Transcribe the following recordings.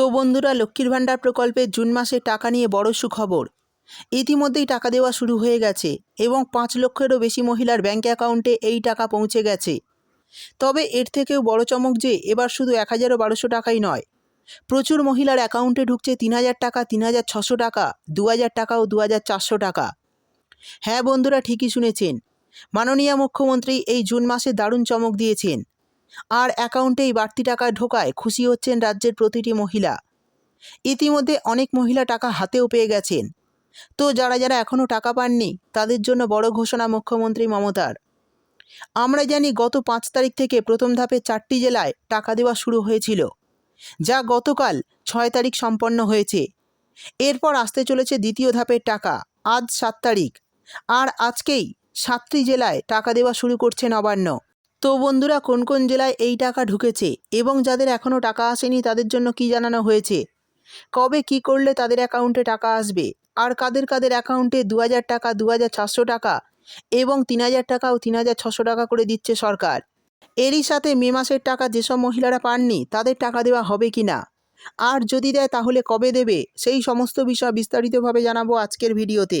তো বন্ধুরা, লক্ষ্মীর ভাণ্ডার প্রকল্পে জুন মাসে টাকা নিয়ে বড় সুখবর। ইতিমধ্যেই টাকা দেওয়া শুরু হয়ে গেছে এবং পাঁচ লক্ষেরও বেশি মহিলার ব্যাঙ্ক অ্যাকাউন্টে এই টাকা পৌঁছে গেছে। তবে এর থেকেও বড় চমক যে, এবার শুধু এক হাজারও বারোশো টাকাই নয়। প্রচুর মহিলার অ্যাকাউন্টে ঢুকছে তিন হাজার টাকা, তিন হাজার ছশো টাকা, দু হাজার টাকা ও দু হাজার চারশো টাকা। হ্যাঁ বন্ধুরা, ঠিকই শুনেছেন। মাননীয় মুখ্যমন্ত্রী এই জুন মাসে দারুণ চমক দিয়েছেন। আর অ্যাকাউন্টেই বাড়তি টাকা ঢোকায় খুশি হচ্ছেন রাজ্যের প্রতিটি মহিলা। ইতিমধ্যে অনেক মহিলা টাকা হাতেও পেয়ে গেছেন। তো যারা যারা এখনও টাকা পাননি, তাদের জন্য বড় ঘোষণা মুখ্যমন্ত্রী মমতার। আমরা জানি গত পাঁচ তারিখ থেকে প্রথম ধাপে চারটি জেলায় টাকা দেওয়া শুরু হয়েছিল, যা গতকাল ছয় তারিখ সম্পন্ন হয়েছে। এরপর আসতে চলেছে দ্বিতীয় ধাপের টাকা, আজ সাত তারিখ। আর আজকেই সাতটি জেলায় টাকা দেওয়া শুরু করছে নবান্ন তো বন্ধুরা, কোন কোন জেলায় এই টাকা ঢুকেছে এবং যাদের এখনও টাকা আসেনি তাদের জন্য কি জানানো হয়েছে? কবে কি করলে তাদের অ্যাকাউন্টে টাকা আসবে? আর কাদের কাদের অ্যাকাউন্টে দু হাজার টাকা দু হাজার চারশো টাকা এবং তিন হাজার টাকা ও তিন হাজার ছশো টাকা করে দিচ্ছে সরকার? এরই সাথে মে মাসের টাকা যেসব মহিলারা পাননি তাদের টাকা দেওয়া হবে কি না? আর যদি দেয় তাহলে কবে দেবে? সেই সমস্ত বিষয় বিস্তারিতভাবে জানাব আজকের ভিডিওতে।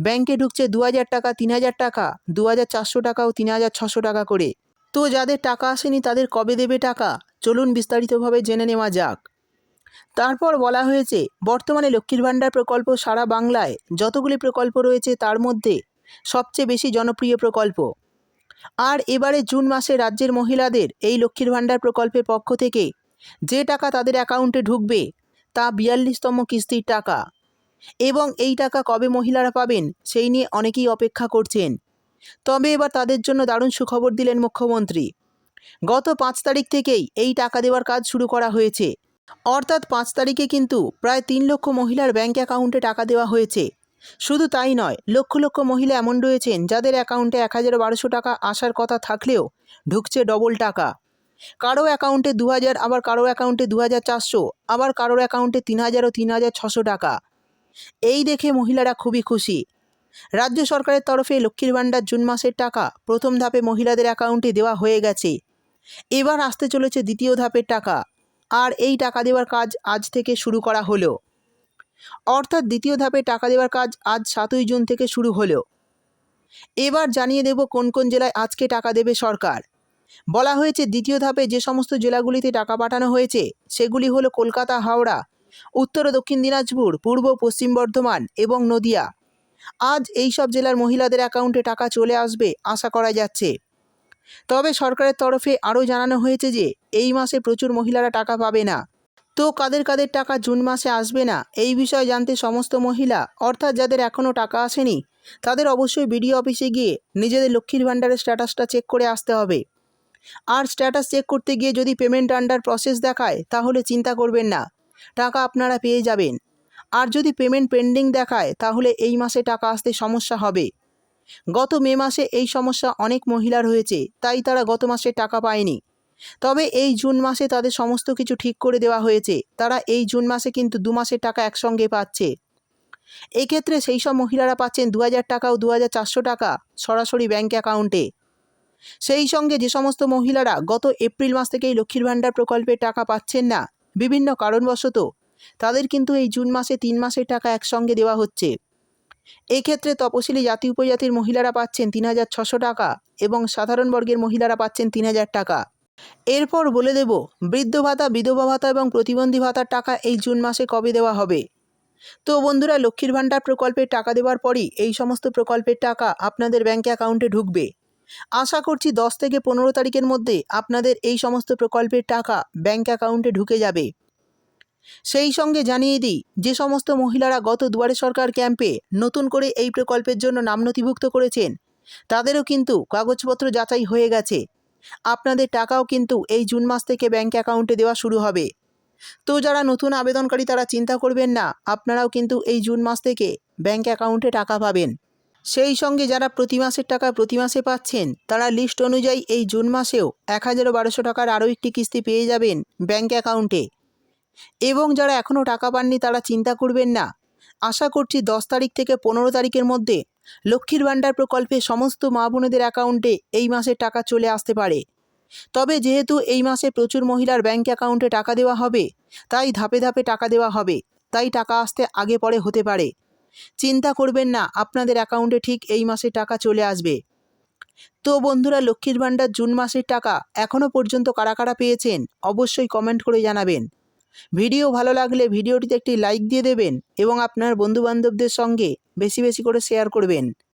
ব্যাংকে ঢুকছে দু হাজার টাকা তিন হাজার টাকা দু হাজার চারশো টাকা ও তিন হাজার ছশো টাকা করে। তো যাদের টাকা আসেনি তাদের কবে দেবে টাকা? চলুন বিস্তারিতভাবে জেনে নেওয়া যাক। তারপর বলা হয়েছে, বর্তমানে লক্ষ্মীর ভাণ্ডার প্রকল্প সারা বাংলায় যতগুলি প্রকল্প রয়েছে তার মধ্যে সবচেয়ে বেশি জনপ্রিয় প্রকল্প। আর এবারে জুন মাসে রাজ্যের মহিলাদের এই লক্ষ্মীর ভাণ্ডার প্রকল্পের পক্ষ থেকে যে টাকা তাদের অ্যাকাউন্টে ঢুকবে তা বিয়াল্লিশতম কিস্তির টাকা। এবং এই টাকা কবে মহিলারা পাবেন, সেই নিয়ে অনেকেই অপেক্ষা করছেন। তবে এবার তাদের জন্য দারুণ সুখবর দিলেন মুখ্যমন্ত্রী। গত পাঁচ তারিখ থেকেই এই টাকা দেওয়ার কাজ শুরু করা হয়েছে। অর্থাৎ পাঁচ তারিখে কিন্তু প্রায় তিন লক্ষ মহিলার ব্যাঙ্ক অ্যাকাউন্টে টাকা দেওয়া হয়েছে। শুধু তাই নয়, লক্ষ লক্ষ মহিলা এমন রয়েছেন যাদের অ্যাকাউন্টে এক হাজার বারোশো টাকা আসার কথা থাকলেও ঢুকছে ডবল টাকা। কারও অ্যাকাউন্টে দু হাজার, আবার কারও অ্যাকাউন্টে দু হাজার চারশো, আবার কারোর অ্যাকাউন্টে তিন হাজার ও তিন হাজার ছশো টাকা। এই দেখে মহিলারা খুবই খুশি। রাজ্য সরকারের তরফে লক্ষ্মীর ভাণ্ডার জুন মাসের টাকা প্রথম ধাপে মহিলাদের অ্যাকাউন্টে দেওয়া হয়ে গেছে। এবার আসতে চলেছে দ্বিতীয় ধাপের টাকা। আর এই টাকা দেওয়ার কাজ আজ থেকে শুরু করা হলো। অর্থাৎ দ্বিতীয় ধাপে টাকা দেওয়ার কাজ আজ সাতই জুন থেকে শুরু হলো। এবার জানিয়ে দেব কোন কোন জেলায় আজকে টাকা দেবে সরকার। বলা হয়েছে দ্বিতীয় ধাপে যে সমস্ত জেলাগুলিতে টাকা পাঠানো হয়েছে, সেগুলি হলো কলকাতা, হাওড়া উত্তর ও দক্ষিণ দিনাজপুর, পূর্ব, পশ্চিম বর্ধমান এবং নদিয়া। আজ এই সব জেলার মহিলাদের অ্যাকাউন্টে টাকা চলে আসবে আশা করা যাচ্ছে। তবে সরকারের তরফে আরও জানানো হয়েছে যে, এই মাসে প্রচুর মহিলারা টাকা পাবে না। তো কাদের কাদের টাকা জুন মাসে আসবে না, এই বিষয়ে জানতে সমস্ত মহিলা, অর্থাৎ যাদের এখনও টাকা আসেনি, তাদের অবশ্যই বিডিও অফিসে গিয়ে নিজেদের লক্ষ্মীর ভাণ্ডারের স্ট্যাটাসটা চেক করে আসতে হবে। আর স্ট্যাটাস চেক করতে গিয়ে যদি পেমেন্ট আন্ডার প্রসেস দেখায়, তাহলে চিন্তা করবেন না। টাকা আপনারা পেয়ে যাবেন। আর যদি পেমেন্ট পেন্ডিং দেখায়, তাহলে এই মাসে টাকা আসতে সমস্যা হবে। গত মে মাসে এই সমস্যা অনেক মহিলার হয়েছে, তাই তারা গত মাসে টাকা পায়নি। তবে এই জুন মাসে তাদের সমস্ত কিছু ঠিক করে দেওয়া হয়েছে। তারা এই জুন মাসে কিন্তু দু মাসের টাকা একসঙ্গে পাচ্ছে। এক্ষেত্রে সেই সব মহিলারা পাচ্ছেন দু হাজার টাকা ও দু হাজার চারশো টাকা সরাসরি ব্যাঙ্ক অ্যাকাউন্টে সেই সঙ্গে যে সমস্ত মহিলারা গত এপ্রিল মাস থেকেই লক্ষ্মীর ভাণ্ডার প্রকল্পের টাকা পাচ্ছেন না বিভিন্ন কারণবশত তাদের কিন্তু এই জুন মাসে তিন মাসের টাকা একসঙ্গে দেওয়া হচ্ছে। এক্ষেত্রে তপশিলি জাতি উপজাতির মহিলারা পাচ্ছেন তিন হাজার ছশো টাকা এবং সাধারণ বর্গের মহিলারা পাচ্ছেন তিন হাজার টাকা। এরপর বলে দেব, বৃদ্ধ ভাতা, বিধবা ভাতা এবং প্রতিবন্ধী ভাতার টাকা এই জুন মাসে কবে দেওয়া হবে? তো বন্ধুরা, লক্ষ্মীর ভাণ্ডার প্রকল্পের টাকা দেওয়ার পরই এই সমস্ত প্রকল্পের টাকা আপনাদের ব্যাঙ্ক অ্যাকাউন্টে ঢুকবে। আশা করছি দশ থেকে পনেরো তারিখের মধ্যে আপনাদের এই সমস্ত প্রকল্পের টাকা ব্যাঙ্ক অ্যাকাউন্টে ঢুকে যাবে। সেই সঙ্গে জানিয়ে দিই, যে সমস্ত মহিলারা গত দুয়ারে সরকার ক্যাম্পে নতুন করে এই প্রকল্পের জন্য নাম নথিভুক্ত করেছেন, তাদেরও কিন্তু কাগজপত্র যাচাই হয়ে গেছে। আপনাদের টাকাও কিন্তু এই জুন মাস থেকে ব্যাঙ্ক অ্যাকাউন্টে দেওয়া শুরু হবে। তো যারা নতুন আবেদনকারী তারা চিন্তা করবেন না, আপনারাও কিন্তু এই জুন মাস থেকে ব্যাঙ্ক অ্যাকাউন্টে টাকা পাবেন। সেই সঙ্গে যারা প্রতি মাসের টাকা প্রতি মাসে পাচ্ছেন, তারা লিস্ট অনুযায়ী এই জুন মাসেও এক হাজার বারোশো টাকার আরও একটি কিস্তি পেয়ে যাবেন ব্যাঙ্ক অ্যাকাউন্টে এবং যারা এখনও টাকা পাননি, তারা চিন্তা করবেন না। আশা করছি দশ তারিখ থেকে পনেরো তারিখের মধ্যে লক্ষ্মীর ভাণ্ডার প্রকল্পে সমস্ত মা বোনেদের অ্যাকাউন্টে এই মাসের টাকা চলে আসতে পারে। তবে যেহেতু এই মাসে প্রচুর মহিলার ব্যাঙ্ক অ্যাকাউন্টে টাকা দেওয়া হবে, তাই ধাপে ধাপে টাকা দেওয়া হবে। তাই টাকা আসতে আগে পরে হতে পারে। চিন্তা করবেন না, আপনাদের অ্যাকাউন্টে ঠিক এই মাসে টাকা চলে আসবে। তো বন্ধুরা, লক্ষ্মীর ভাণ্ডার জুন মাসের টাকা এখনও পর্যন্ত কারা কারা পেয়েছেন অবশ্যই কমেন্ট করে জানাবেন। ভিডিও ভালো লাগলে ভিডিওটিতে একটি লাইক দিয়ে দেবেন এবং আপনার বন্ধুবান্ধবদের সঙ্গে বেশি বেশি করে শেয়ার করবেন।